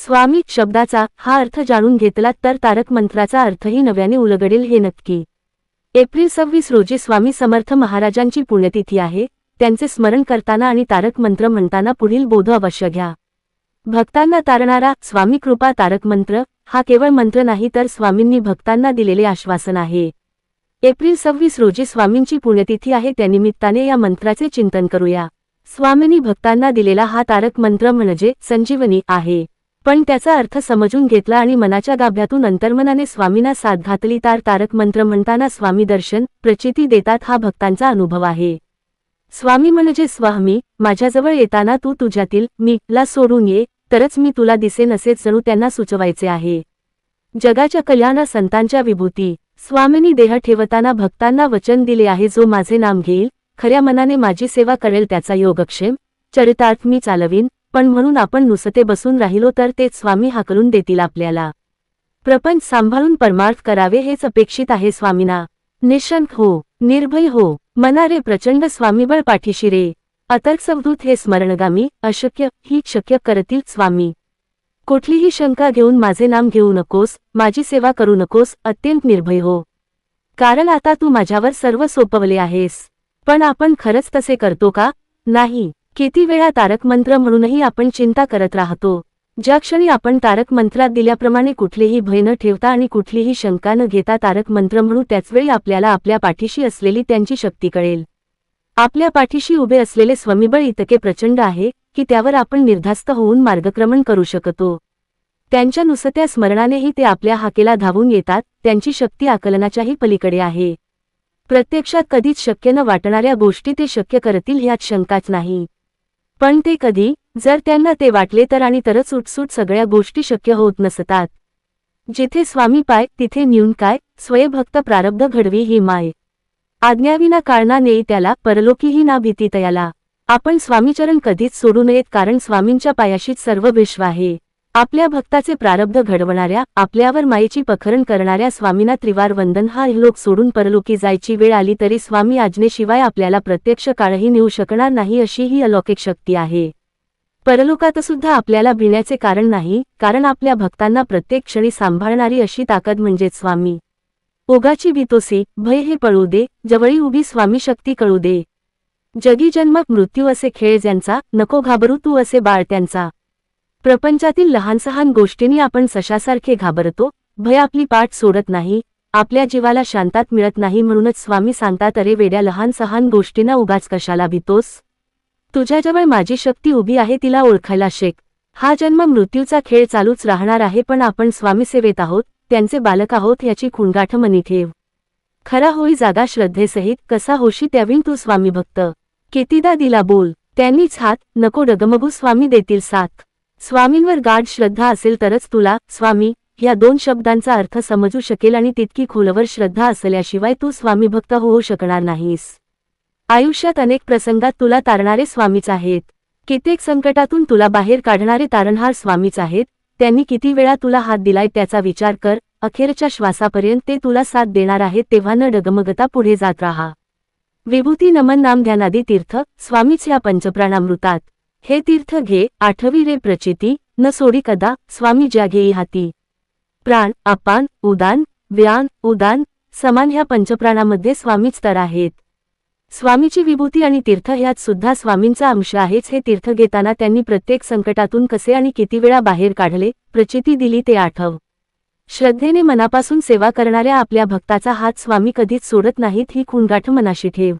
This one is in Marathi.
स्वामी शब्दाचा हा अर्थ जाणून घेतलात तर तारक मंत्राचा अर्थही नव्याने उलगडेल हे नक्की. एप्रिल सव्वीस रोजी स्वामी समर्थ महाराजांची पुण्यतिथी आहे. त्यांचे स्मरण करताना आणि तारक मंत्र म्हणताना पुढील बोध अवश्य घ्या. भक्तांना तारणारा स्वामी कृपा तारक मंत्र हा केवळ मंत्र नाही तर स्वामींनी भक्तांना दिलेले आश्वासन आहे. एप्रिल सव्वीस रोजी स्वामींची पुण्यतिथी आहे. त्यानिमित्ताने या मंत्राचे चिंतन करूया. स्वामींनी भक्तांना दिलेला हा तारक मंत्र म्हणजे संजीवनी आहे. पण त्याचा अर्थ समजून घेतला आणि मनाच्या गाभ्यातून अंतर्मनाने स्वामींना साथ घातली तार तारक मंत्र म्हणताना स्वामी दर्शन प्रचिती देतात हा भक्तांचा अनुभव आहे. स्वामी म्हणजे स्वामी माझ्याजवळ येताना तू तुझ्यातील मी ला सोडून ये तरच मी तुला दिसेन असेच जणू त्यांना सुचवायचे आहे. जगाच्या कल्याणा संतांच्या विभूती स्वामींनी देह ठेवताना भक्तांना वचन दिले आहे जो माझे नाम घेईल खऱ्या मनाने माझी सेवा करेल त्याचा योगक्षेम चरितार्थ मी चालवीन पण म्हणून आपण नुसते बसून राहिलो तर तेच स्वामी हाकलून देतील आपल्याला. प्रपंच सांभाळून परमार्थ करावे हेच अपेक्षित आहे स्वामीना. निशंक हो निर्भय हो मनारे प्रचंड स्वामीबळ पाठीशी रे हे स्मरणगामी अशक्य ही शक्य करतील स्वामी. कुठलीही शंका घेऊन माझे नाम घेऊ नकोस माझी सेवा करू नकोस अत्यंत निर्भय हो. कारण आता तू माझ्यावर सर्व सोपवले आहेस. पण आपण खरंच तसे करतो का? नाही. किती वेळा तारक मंत्र म्हणूनही आपण चिंता करत राहतो. ज्या क्षणी आपण तारक मंत्रात दिल्याप्रमाणे कुठलेही भय न ठेवता आणि कुठलीही शंका न घेता तारक मंत्र म्हणू त्याचवेळी आपल्याला आपल्या पाठीशी असलेली त्यांची शक्ती कळेल. आपल्या पाठीशी उभे असलेले स्वमिबळ इतके प्रचंड आहे की त्यावर आपण निर्धास्त होऊन मार्गक्रमण करू शकतो. त्यांच्या नुसत्या स्मरणानेही ते आपल्या हाकेला धावून येतात त्यांची शक्ती आकलनाच्याही पलीकडे आहे. प्रत्यक्षात कधीच शक्य न वाटणाऱ्या गोष्टी ते शक्य करतील ह्यात शंकाच नाही. पण ते कधी जर त्यांना ते वाटले तर आणि तरच उठसूट सगळ्या गोष्टी शक्य होत नसतात. जिथे स्वामी पाय तिथे न्यून काय स्वयभक्त प्रारब्ध घडवी ही माय. आज्ञाविना काळना नेई त्याला परलोकीही ना भीती तयाला. आपण स्वामीचरण कधीच सोडू नयेत कारण स्वामींच्या पायाशीच सर्व विश्व आहे. आपल्या भक्ताचे प्रारब्ध घडवणाऱ्या आपल्यावर मायेची पखरण करणाऱ्या स्वामींना त्रिवार वंदन हा लोक सोडून परलोकी जायची वेळ आली तरी स्वामी आज्ञेशिवाय आपल्याला प्रत्यक्ष काळही नेऊ शकणार नाही अशी ही अलौकिक शक्ती आहे. परलोकात सुद्धा आपल्याला भिण्याचे कारण नाही कारण आपल्या भक्तांना प्रत्येक क्षणी सांभाळणारी अशी ताकद म्हणजेच स्वामी. ओगाची वितोसी भय हे पळू दे जवळी उभी स्वामी शक्ती कळू दे. जगी जन्मक मृत्यू असे खेळ ज्यांचा नको घाबरू तू असे बाळ त्यांचा. प्रपंचातील लहानसहान गोष्टींनी आपण सशासारखे घाबरतो भय आपली पाठ सोडत नाही आपल्या जीवाला शांतात मिळत नाही म्हणूनच स्वामी सांगतात अरे वेड्या लहानसहान गोष्टींना उगाच कशाला भीतोस? तुझ्याजवळ माझी शक्ती उभी आहे तिला ओळखायला शेक. हा जन्म मृत्यूचा खेळ चालूच राहणार आहे पण आपण स्वामीसेवेत आहोत त्यांचे बालक आहोत याची खुणगाठ मनी ठेव. खरा होई जागा श्रद्धेसहित कसा होशी त्यावीन तू स्वामी भक्त. कितीदा दिला बोल त्यांनीच हात नको डगमगू स्वामी देतील साथ. स्वामींवर गाढ श्रद्धा असेल तरच तुला स्वामी ह्या दोन शब्दांचा अर्थ समजू शकेल आणि तितकी खोलवर श्रद्धा असल्याशिवाय तू स्वामी भक्त होऊ शकणार नाहीस. आयुष्यात अनेक प्रसंगात तुला तारणारे स्वामीच आहेत. कित्येक संकटातून तुला बाहेर काढणारे तारणहार स्वामीच आहेत. त्यांनी किती वेळा तुला हात दिलाय त्याचा विचार कर अखेरच्या श्वासापर्यंत ते तुला साथ देणार आहेत तेव्हा न डगमगता पुढे जात राहा. विभूती नमन नाम ध्यानादी तीर्थ स्वामीच ह्या पंचप्राणामृतात. हे तीर्थ घे आठवी रे प्रचिती न सोडी कदा स्वामी ज्या घेई हाती प्राण अपान उदान व्यान उदान समान ह्या पंचप्राणामध्ये स्वामीच तर आहेत. स्वामीची विभूती आणि तीर्थ ह्यात सुद्धा स्वामींचा अंश आहेच हे तीर्थ घेताना त्यांनी प्रत्येक संकटातून कसे आणि किती वेळा बाहेर काढले प्रचिती दिली ते आठव. श्रद्धेने मनापासून सेवा करणाऱ्या आपल्या भक्ताचा हात स्वामी कधीच सोडत नाहीत ही खुणगाठ मनाशी ठेव.